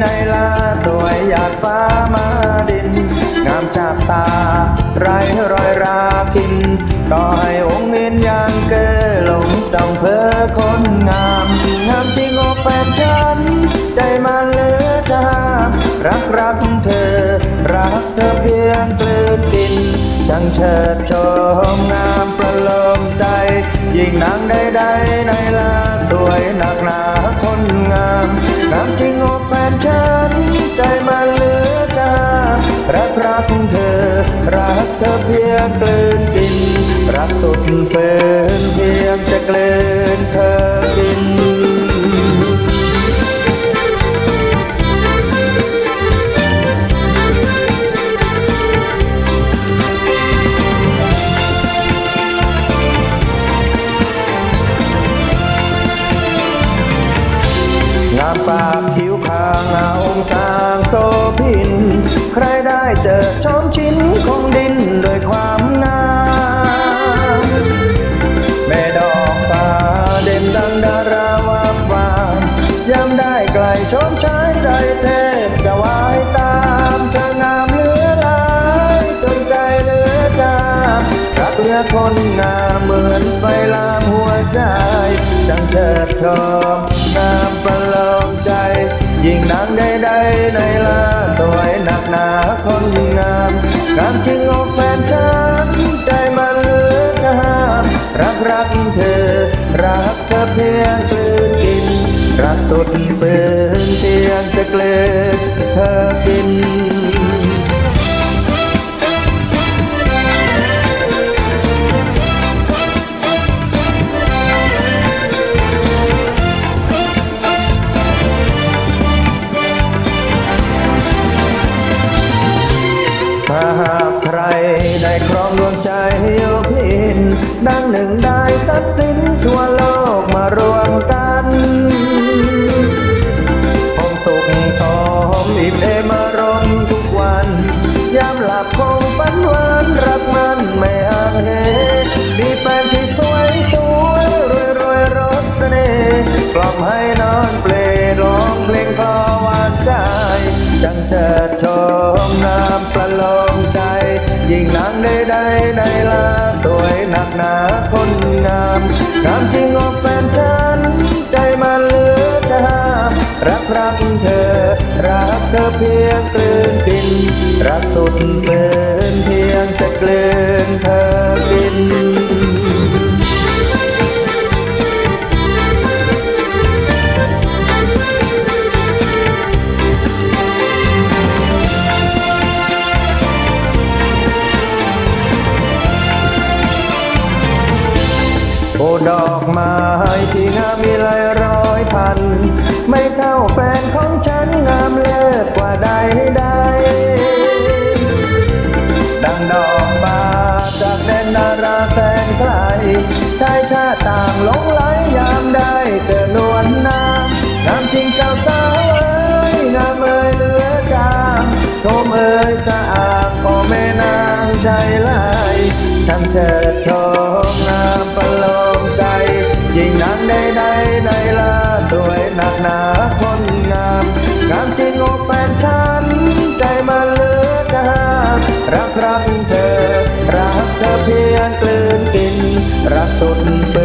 ในลาสวยหยาดฟ้ามาดิน งามจากตาไรรอยราคินต่อให้องค์เงินยังเกอหลงต้องเพอคนงาม งามจริงอแฟนฉัน ใจมันเลือจามรักรักเธอ รักเธอเพียงกลืนกินช่างเชิดชมงามประโลมใจ ยิ่งนางใดๆในลาสวยหนักหนาคน เพียงกลืนกิน รักสุดเฟินเพียงจะกลืนเธอกินงามปากผิวคางงาองสางโซพิน ใครได้เจอชมช ได้ไกลชมชายใจเทพจะวายตามเธองามเหลือหลายจนใจเหลือจามรักเหลือคนงามเหมือนไฟลามหัวใจจังเชิดชมงามประโลมใจ ยิ่งนางใดๆในลาสวยหนักหนาคนงามงามจริงอกแฟนฉันใจมันเหลือจะห้ามรักรักเธอรักเธอเพียงกลืน สุดเปืนเตียงจะเกลืนเธอกินามหลับคงฝันหวานรักมันไม่อาจเหมีแฟนที่สวยสวยรวยรวยรสเสน่ห์กล่อมให้นอนเปลร้องเพลงพอหวานใจจังเจิดชมน้ำประโลมใจยิ่งนางใดๆในลาสวยหนักหนาคนงามงามจริง เพียงกลืนกิน รักสุดเกินเพียงจะกลืนเธอกินโอดอกไม้ที่งามมีหลายร้อยพัน ไม่เท่าแฟนของฉันงามเลิศกว่า ใด ดังดอกบานจากแดนนาราแสนไกลชายชาติต่างหลงไหลยามได้เจอนวลนางงามจริงเจ้าสาวเอ้ยงามเอ้ยเหลือจางชมเอ้ยสะอาดโอแม่นางใจลายช่างเชิดชมงามประโลมใจยิ่งนางใดๆในลาสวยหนักหนา รักรักเธอ รักเธอเพียงกลืนกิน รักสุด